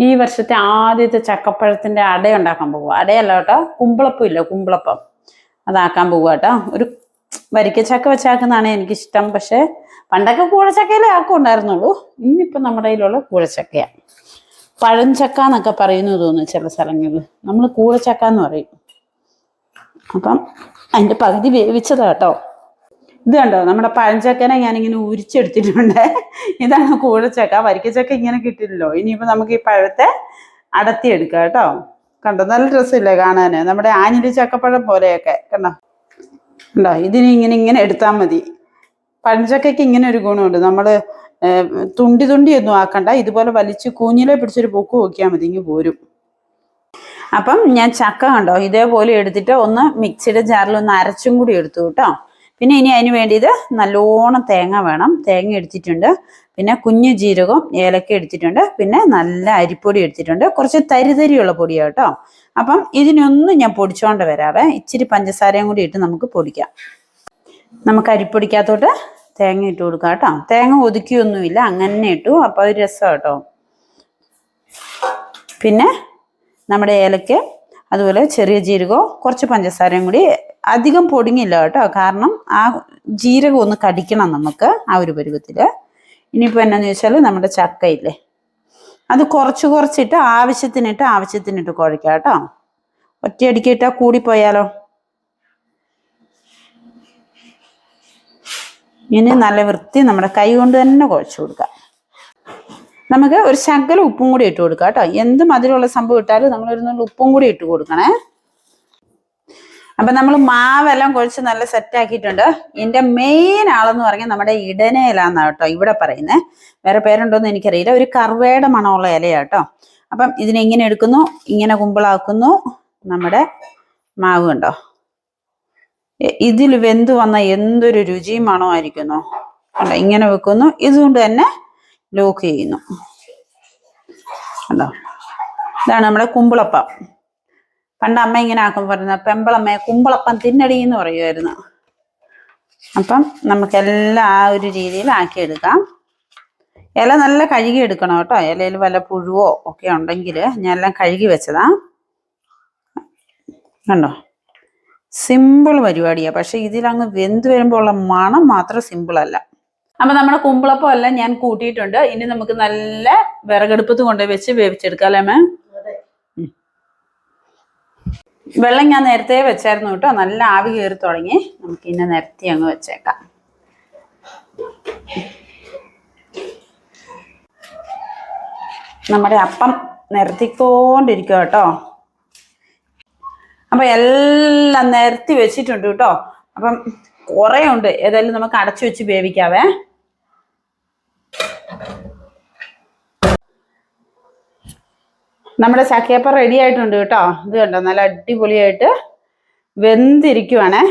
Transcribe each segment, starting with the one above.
ഈ വർഷത്തെ ആദ്യത്തെ ചക്കപ്പഴത്തിന്റെ അട ഉണ്ടാക്കാൻ പോകുക അടയല്ല കേട്ടോ കുമ്പളപ്പം ഇല്ല കുമ്പളപ്പം. അതാക്കാൻ പോവുക കേട്ടോ. ഒരു വരിക്ക ചക്ക വെച്ചാക്കുന്നതാണ് എനിക്കിഷ്ടം പക്ഷെ പണ്ടൊക്കെ കൂഴച്ചക്കയിലേ ആക്കുണ്ടായിരുന്നുള്ളൂ ഇന്നിപ്പം നമ്മുടെ കയ്യിലുള്ള കൂഴച്ചക്കയാണ് പഴഞ്ചക്ക എന്നൊക്കെ പറയുന്നു തോന്നുന്നു ചില സ്ഥലങ്ങളിൽ. നമ്മൾ കൂഴച്ചക്ക എന്ന് പറയും. അപ്പം അതിന്റെ പകുതി വേവിച്ചതാ കേട്ടോ. ഇത് കണ്ടോ? നമ്മുടെ പഴഞ്ചക്കനെ ഞാനിങ്ങനെ ഉരിച്ചെടുത്തിട്ടുണ്ട്. ഇതാണ് കൂഴച്ചക്ക. വരിക്കച്ചക്ക ഇങ്ങനെ കിട്ടില്ലല്ലോ. ഇനിയിപ്പോൾ നമുക്ക് ഈ പഴത്തെ അടത്തിയെടുക്കാം കേട്ടോ. കണ്ടോ? നല്ല രസമില്ലേ കാണാന്. നമ്മുടെ ആഞ്ഞിലി ചക്കപ്പഴം പോലെയൊക്കെ. കണ്ടോ? കണ്ടോ? ഇതിന് ഇങ്ങനെ ഇങ്ങനെ എടുത്താൽ മതി. പഴഞ്ചക്കയ്ക്ക് ഇങ്ങനെ ഒരു ഗുണമുണ്ട്. നമ്മൾ തുണ്ടി തുണ്ടി ഒന്നും ആക്കണ്ട. ഇതുപോലെ വലിച്ച് കൂഞ്ഞിലെ പിടിച്ചൊരു പൊക്ക് നോക്കിയാൽ മതി. ഇങ്ങ് പോരും. അപ്പം ഞാൻ ചക്ക കണ്ടോ? ഇതേപോലെ എടുത്തിട്ട് ഒന്ന് മിക്സിയുടെ ജാറിൽ ഒന്ന് അരച്ചും കൂടി എടുത്തു കേട്ടോ. പിന്നെ ഇനി അതിന് വേണ്ടിയത് നല്ലോണം തേങ്ങ വേണം. തേങ്ങ എടുത്തിട്ടുണ്ട്. പിന്നെ കുഞ്ഞു ജീരകം ഏലക്ക എടുത്തിട്ടുണ്ട്. പിന്നെ നല്ല അരിപ്പൊടി എടുത്തിട്ടുണ്ട്. കുറച്ച് തരിതരിയുള്ള പൊടിയാണ് കേട്ടോ. അപ്പം ഇതിനൊന്നും ഞാൻ പൊടിച്ചോണ്ട് വരാവേ. ഇച്ചിരി പഞ്ചസാരയും കൂടി ഇട്ട് നമുക്ക് പൊടിക്കാം. നമുക്ക് അരിപ്പൊടിക്കകത്തോട്ട് തേങ്ങ ഇട്ട് കൊടുക്കാം കേട്ടോ. തേങ്ങ ഒതുക്കിയൊന്നുമില്ല. അങ്ങനെ ഇട്ടു. അപ്പോൾ ഒരു രസം കേട്ടോ. പിന്നെ നമ്മുടെ ഏലക്ക അതുപോലെ ചെറിയ ജീരകവും കുറച്ച് പഞ്ചസാരയും കൂടി അധികം പൊടിങ്ങില്ല കേട്ടോ. കാരണം ആ ജീരകം ഒന്ന് കടിക്കണം നമുക്ക് ആ ഒരു പരുവത്തിൽ ഇനിയിപ്പോൾ എന്നാന്ന് ചോദിച്ചാൽ നമ്മുടെ ചക്കയില്ലേ. അത് കുറച്ച് കുറച്ചിട്ട് ആവശ്യത്തിനിട്ട് ആവശ്യത്തിനിട്ട് കുഴക്കാം കേട്ടോ. ഒറ്റയടിക്ക് ഇട്ടാൽ കൂടിപ്പോയാലോ? ഇനി നല്ല വൃത്തി നമ്മുടെ കൈ കൊണ്ട് തന്നെ കുഴച്ച് കൊടുക്കാം. നമുക്ക് ഒരു ശകലം ഉപ്പും കൂടി ഇട്ട് കൊടുക്കാം കേട്ടോ. എന്ത് മധുരമുള്ള സംഭവം ഇട്ടാലും നമ്മളൊരു ഉപ്പും കൂടി ഇട്ട് കൊടുക്കണേ. അപ്പൊ നമ്മൾ മാവെല്ലാം കുഴച്ച് നല്ല സെറ്റ് ആക്കിയിട്ടുണ്ട്. ഇതിന്റെ മെയിൻ ആളെന്ന് പറഞ്ഞാൽ നമ്മുടെ ഇടനയിലാന്നാ കേട്ടോ ഇവിടെ പറയുന്നത് വേറെ പേരുണ്ടോന്ന് എനിക്കറിയില്ല. ഒരു കറുവയുടെ മണമുള്ള ഇലയാ കേട്ടോ അപ്പം ഇതിനെങ്ങനെ എടുക്കുന്നു ഇങ്ങനെ കുമ്പിളാക്കുന്നു. നമ്മുടെ മാവ് കണ്ടോ? ഇതിൽ വെന്ത് വന്ന എന്തൊരു രുചിയും മണമായിരിക്കുന്നു. കണ്ടോ? ഇങ്ങനെ വെക്കുന്നു. ഇതുകൊണ്ട് തന്നെ ലോക്ക് ചെയ്യുന്നു. കണ്ടോ? ഇതാണ് നമ്മുടെ കുമ്പിളപ്പം. പണ്ട് അമ്മ ഇങ്ങനെ ആക്കും പറയുന്ന പെമ്പളമ്മയെ കുമ്പളപ്പം തിന്നടി എന്ന് പറയുമായിരുന്നു അപ്പം നമുക്കെല്ലാം ആ ഒരു രീതിയിൽ ആക്കിയെടുക്കാം. ഇല നല്ല കഴുകി എടുക്കണം കേട്ടോ. ഇലയിൽ വല്ല പുഴുവോ ഒക്കെ ഉണ്ടെങ്കിൽ ഞാൻ എല്ലാം കഴുകി വെച്ചതാ. കണ്ടോ? സിമ്പിൾ പരിപാടിയാണ് പക്ഷെ ഇതിലങ്ങ് വെന്ത് വരുമ്പോൾ ഉള്ള മണം മാത്രം സിമ്പിൾ അല്ല. അപ്പൊ നമ്മുടെ കുമ്പിളപ്പം എല്ലാം ഞാൻ കൂട്ടിയിട്ടുണ്ട്. ഇനി നമുക്ക് നല്ല വിറകെടുപ്പത്ത് കൊണ്ടുപോയി വെച്ച് വേവിച്ചെടുക്കാം അല്ലേ മേ വെള്ളം ഞാൻ നേരത്തെ വെച്ചായിരുന്നു കേട്ടോ. നല്ല ആവി കയറി തുടങ്ങി. നമുക്ക് ഇന്നെ നിരത്തി അങ്ങ് വെച്ചേക്കാം. നമ്മുടെ അപ്പം നിരത്തിക്കൊണ്ടിരിക്കുക കേട്ടോ. അപ്പൊ എല്ലാം നിരത്തി വെച്ചിട്ടുണ്ട് കേട്ടോ. അപ്പം കുറേ ഉണ്ട് ഏതായാലും നമുക്ക് അടച്ചു വെച്ച് വേവിക്കാവേ. നമ്മുടെ ചക്കയപ്പം റെഡി ആയിട്ടുണ്ട് കേട്ടോ. ഇത് കണ്ടോ നല്ല അടിപൊളിയായിട്ട് വെന്തിരിക്കുവാണേ.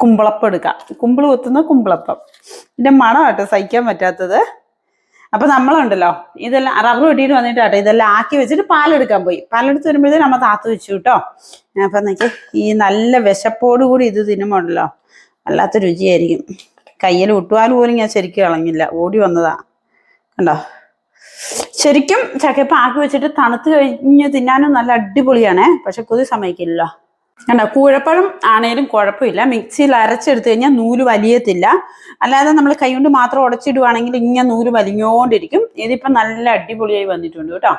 കുമ്പളപ്പം എടുക്കാം. കുമ്പിൾ കുത്തുന്ന കുമ്പളപ്പം. ഇതിന്റെ മണം കേട്ടോ സഹിക്കാൻ പറ്റാത്തത്. അപ്പൊ നമ്മളുണ്ടല്ലോ ഇതെല്ലാം റബ്ബർ വെട്ടിയിട്ട് വന്നിട്ട് കേട്ടോ ഇതെല്ലാം ആക്കി വെച്ചിട്ട് പാലെടുക്കാൻ പോയി. പാലെടുത്ത് വരുമ്പോഴത്തേ നമ്മൾ താത്ത് വെച്ചു കേട്ടോ. അപ്പൊ നോക്കി ഈ നല്ല വിശപ്പോട് കൂടി ഇത് തിന്നുമ്പോണ്ടല്ലോ വല്ലാത്ത രുചിയായിരിക്കും. കയ്യിൽ വിട്ടുവാൽ പോലും ഞാൻ ശരിക്കും കളഞ്ഞില്ല ഓടി വന്നതാ. കണ്ടോ? ശരിക്കും ചക്കയപ്പം ആക്കി വെച്ചിട്ട് തണുത്ത് കഴിഞ്ഞ് തിന്നാനും നല്ല അടിപൊളിയാണേ. പക്ഷെ കൊതി സമ്മതിക്കില്ല. കണ്ടോ കൂഴപ്പഴം ആണേലും കുഴപ്പമില്ല. മിക്സിയിൽ അരച്ചെടുത്ത് കഴിഞ്ഞാൽ നൂൽ വലിയത്തില്ല. അല്ലാതെ നമ്മൾ കൈകൊണ്ട് മാത്രം ഉടച്ചിടുവാണെങ്കിൽ ഇങ്ങനെ നൂൽ വലിഞ്ഞോണ്ടിരിക്കും. ഇതിപ്പം നല്ല അടിപൊളിയായി വന്നിട്ടുണ്ട് കേട്ടോ.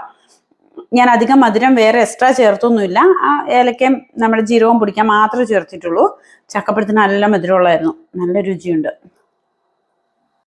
ഞാൻ അധികം മധുരം വേറെ എക്സ്ട്രാ ചേർത്തൊന്നുമില്ല. ആ ഏലക്കയും നമ്മുടെ ജീരകവും പൊടിക്കാൻ മാത്രമേ ചേർത്തിട്ടുള്ളൂ. ചക്കപ്പഴത്തിന് നല്ല മധുരമുള്ളായിരുന്നു നല്ല രുചിയുണ്ട്.